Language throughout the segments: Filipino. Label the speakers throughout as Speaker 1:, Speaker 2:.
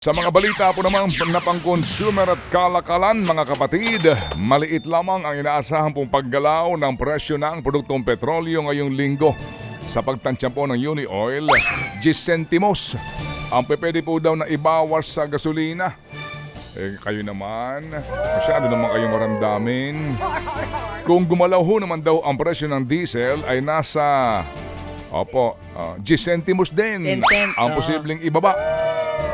Speaker 1: Sa mga balita po naman na pang-consumer at kalakalan mga kapatid, maliit lamang ang inaasahan pong paggalaw ng presyo ng produktong petrolyo ngayong linggo. Sa pagtansya po ng Uni Oil, 10 centimos ang pwede po daw na ibawas sa gasolina. Eh kayo naman, masyado naman kayong maramdamin. Kung gumalaw ho naman daw ang presyo ng diesel ay nasa, opo, ah, 10 centimos din
Speaker 2: 10 cents,
Speaker 1: ang
Speaker 2: oh.
Speaker 1: posibleng ibaba.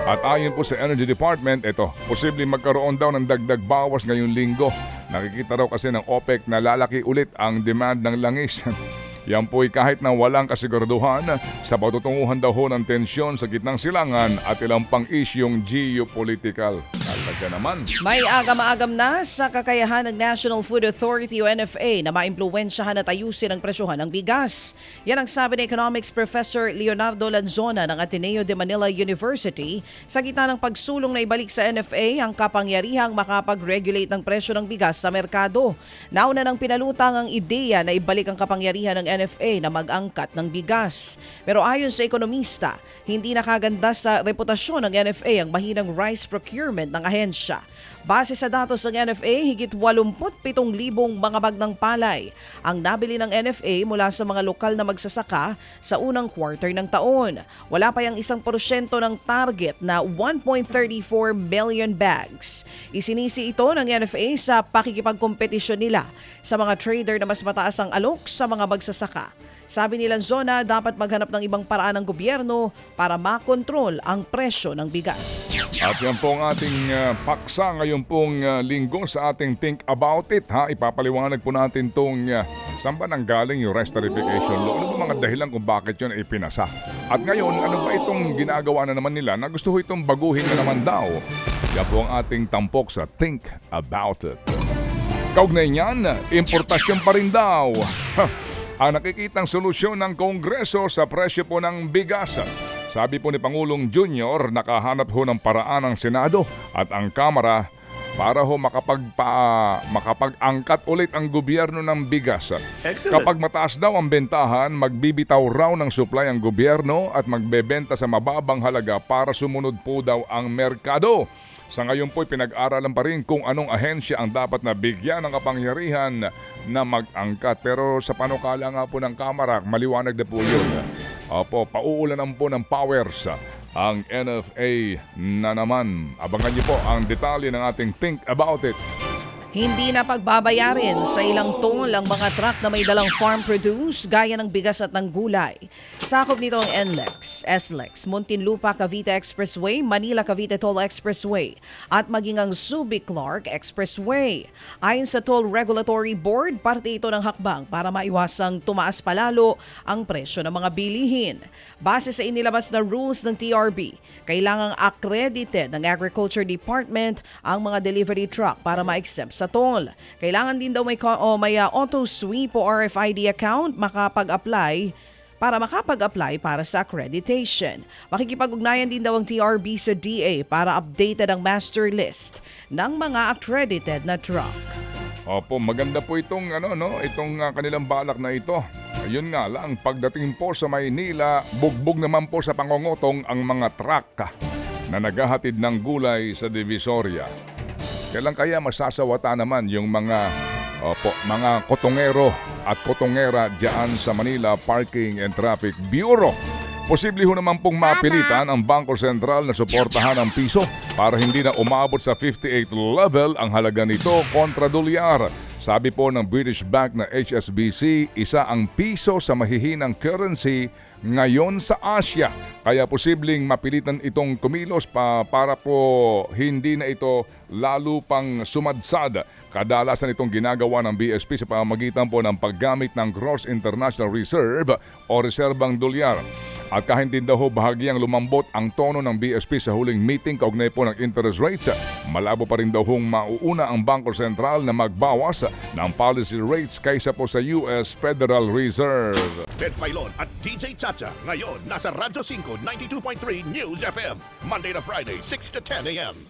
Speaker 1: At ayon po sa Energy Department, ito, posibleng magkaroon daw ng dagdag bawas ngayong linggo. Nakikita raw kasi ng OPEC na lalaki ulit ang demand ng langis. Yan po'y kahit na walang kasiguraduhan sa patutunguhan daw ng tensyon sa gitnang silangan at ilang pang isyong geopolitical. Talaga naman.
Speaker 2: May agam-agam na sa kakayahan ng National Food Authority o NFA na maimpluwensyahan at ayusin ang presyohan ng bigas. Yan ang sabi ni Economics Professor Leonardo Lanzona ng Ateneo de Manila University sa gitna ng pagsulong na ibalik sa NFA ang kapangyarihang makapag-regulate ng presyo ng bigas sa merkado. Nauna ng pinalutang ang ideya na ibalik ang kapangyarihan ng NFA na mag-angkat ng bigas. Pero ayon sa ekonomista, hindi nakaganda sa reputasyon ng NFA ang mahinang rice procurement ng ahensya. Base sa datos ng NFA, higit 87,000 mga bag ng palay ang nabili ng NFA mula sa mga lokal na magsasaka sa unang quarter ng taon. Wala pa yung isang porsyento ng target na 1.34 million bags. Isinisi ito ng NFA sa pakikipagkompetisyon nila sa mga trader na mas mataas ang alok sa mga magsasaka. Sabi ni Lanzona, dapat maghanap ng ibang paraan ng gobyerno para makontrol ang presyo ng bigas.
Speaker 1: At yan po ang ating ah, paksa ngayon pong ah, linggo sa ating Think About It. Ha? Ipapaliwanag po natin itong uh, saan ba nanggaling yung rice tariffication law. Ano ba mga dahilan kung bakit yun ipinasa? At ngayon, ano ba itong ginagawa na naman nila na gusto ko itong baguhin na naman daw? Yan po ang ating tampok sa Think About It. Kaugnay niyan, importasyon pa rin daw. Ha, ang nakikitang solusyon ng Kongreso sa presyo po ng bigas. Sabi po ni Pangulong Junior, nakahanap ho ng paraan ang Senado at ang Kamara para ho makapagpa, makapag-angkat ulit ang gobyerno ng bigas. Kapag mataas daw ang bentahan, magbibitaw raw ng supply ang gobyerno at magbebenta sa mababang halaga para sumunod po daw ang merkado. Sa ngayon po'y pinag-aralan pa rin kung anong ahensya ang dapat na bigyan ng kapangyarihan na mag-angkat. Pero sa panukala nga po ng Kamara, maliwanag na po yun. Opo, pauulanan po ng powers ang NFA na naman. Abangan niyo po ang detalye ng ating Think About It.
Speaker 2: Hindi na pagbabayarin sa ilang toll ang mga truck na may dalang farm produce gaya ng bigas at ng gulay. Sakop nito ang NLEX, SLEX, Muntinlupa Cavite Expressway, Manila Cavite Toll Expressway at maging ang Subic Clark Expressway. Ayon sa Toll Regulatory Board, parte ito ng hakbang para maiwasang tumaas palalo ang presyo ng mga bilihin. Base sa inilabas na rules ng TRB, kailangang accredited ng Agriculture Department ang mga delivery truck para ma-exempt sa toll. Kailangan din daw may, o may uh, auto sweep o RFID account makapag-apply para makapag-apply para sa accreditation. Makikipag-ugnayan din daw ang TRB sa DA para updated ang master list ng mga accredited na truck.
Speaker 1: Opo, maganda po itong ano no, itong ah, kanilang balak na ito. Ayun nga lang, pagdating po sa Maynila, bugbog naman po sa pangongotong ang mga truck na naghahatid ng gulay sa Divisoria. Kailan kaya masasawata naman yung mga opo, mga kotongero at kotongera diyan sa Manila Parking and Traffic Bureau. Posible ho naman pong mapilitan ang Bangko Sentral na suportahan ang piso para hindi na umabot sa 58 level ang halaga nito kontra dolyar. Sabi po ng British Bank na HSBC, isa ang piso sa mahihinang currency ngayon sa Asia. Kaya posibleng mapilitan itong kumilos pa para po hindi na ito lalo pang sumadsad. Kadalasan itong ginagawa ng BSP sa pamamagitan po ng paggamit ng Gross International Reserve o reserbang dolyar. At kahit din daw bahagyang lumambot ang tono ng BSP sa huling meeting kaugnay po ng interest rates, malabo pa rin daw hong mauuna ang Bangko Sentral na magbawas ng policy rates kaysa po sa US Federal Reserve.
Speaker 3: Ted Filon at DJ Chacha. Ngayon, nasa Radyo 5, 92.3 News FM. Monday to Friday, 6 to 10 a.m.